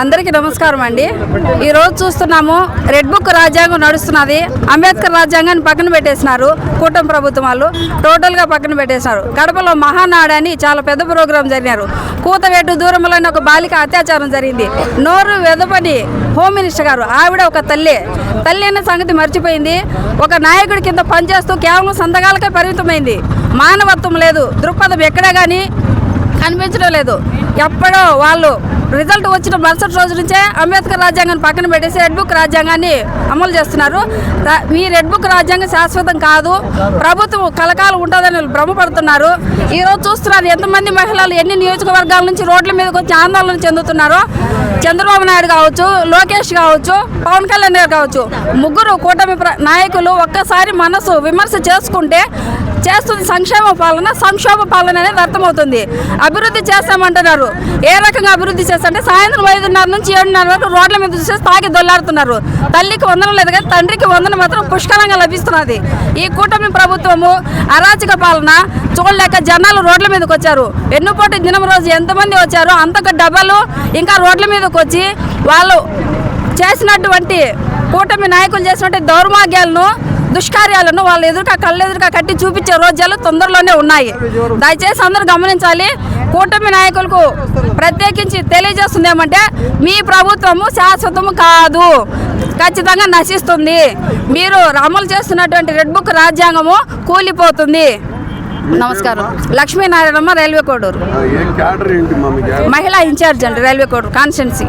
అందరికీ నమస్కారం అండి. ఈ రోజు చూస్తున్నాము రెడ్ బుక్ రాజ్యాంగం నడుస్తున్నది. అంబేద్కర్ రాజ్యాంగాన్ని పక్కన పెట్టేసినారు కూటమి ప్రభుత్వం వాళ్ళు. టోటల్గా పక్కన పెట్టేసినారు. కడపలో మహానాడని చాలా పెద్ద ప్రోగ్రాం జరిగినారు. కూతవేటు దూరంలోని ఒక బాలిక అత్యాచారం జరిగింది. నోరు వెదపని హోమ్ మినిస్టర్ గారు ఆవిడ ఒక తల్లి. తల్లి అనే సంగతి మర్చిపోయింది. ఒక నాయకుడి కింద పనిచేస్తూ కేవలం సంతకాలకే పరిమితమైంది. మానవత్వం లేదు. దృక్పథం ఎక్కడా కానీ కనిపించడం లేదు. ఎప్పుడో వాళ్ళు రిజల్ట్ వచ్చిన మరుసటి రోజు నుంచే అంబేద్కర్ రాజ్యాంగాన్ని పక్కన పెట్టేసి రెడ్ బుక్ రాజ్యాంగాన్ని అమలు చేస్తున్నారు. మీ ఈ రెడ్ బుక్ రాజ్యాంగం శాశ్వతం కాదు ప్రభుత్వం కలకాలం ఉంటుందని భ్రమపడుతున్నారు. ఈరోజు చూస్తున్నారు ఎంతమంది మహిళలు ఎన్ని నియోజకవర్గాల నుంచి రోడ్ల మీదకి వచ్చి ఆందోళన చెందుతున్నారో. చంద్రబాబు నాయుడు కావచ్చు లోకేష్ కావచ్చు పవన్ కళ్యాణ్ గారు కావచ్చు ముగ్గురు కూటమి ప్ర- నాయకులు ఒక్కసారి మనసు విమర్శ చేసుకుంటే చేస్తుంది సంక్షేమ పాలన సంక్షోభ పాలన అనేది అర్థమవుతుంది. అభివృద్ధి చేస్తామంటున్నారు. ఏ రకంగా అభివృద్ధి చేస్తారంటే సాయంత్రం ఐదున్నర నుంచి ఏడున్నర వరకు రోడ్ల మీద చూసేసి తాగి దొల్లాడుతున్నారు. తల్లికి వందనం లేదు కానీ తండ్రికి వందనం మాత్రం పుష్కలంగా లభిస్తున్నది. ఈ కూటమి ప్రభుత్వము అరాచక పాలన చూడలేక జనాలు రోడ్ల మీదకి వచ్చారు. ఎన్నుపోటీ దినం రోజు ఎంతమంది వచ్చారో అంతకు డబ్బలు ఇంకా రోడ్ల మీదకి వచ్చి వాళ్ళు చేసినటువంటి కూటమి నాయకులు చేసినటువంటి దౌర్భాగ్యాలను దుష్కార్యాలను వాళ్ళు ఎదురుగా కళ్ళెదురుగా కట్టి చూపించే రోజాలు తొందరలోనే ఉన్నాయి. దయచేసి అందరూ గమనించాలి. కూటమి నాయకులకు ప్రత్యేకించి తెలియజేస్తుంది ఏమంటే మీ ప్రభుత్వము శాశ్వతము కాదు ఖచ్చితంగా నశిస్తుంది. మీరు అమలు చేస్తున్నటువంటి రెడ్ బుక్ రాజ్యాంగము కూలిపోతుంది. నమస్కారం. లక్ష్మీనారాయణమ్మ రైల్వే కోడూరు. మహిళా ఇన్ఛార్జ్ అండి రైల్వే కోడూరు కాన్స్టిట్యున్సీ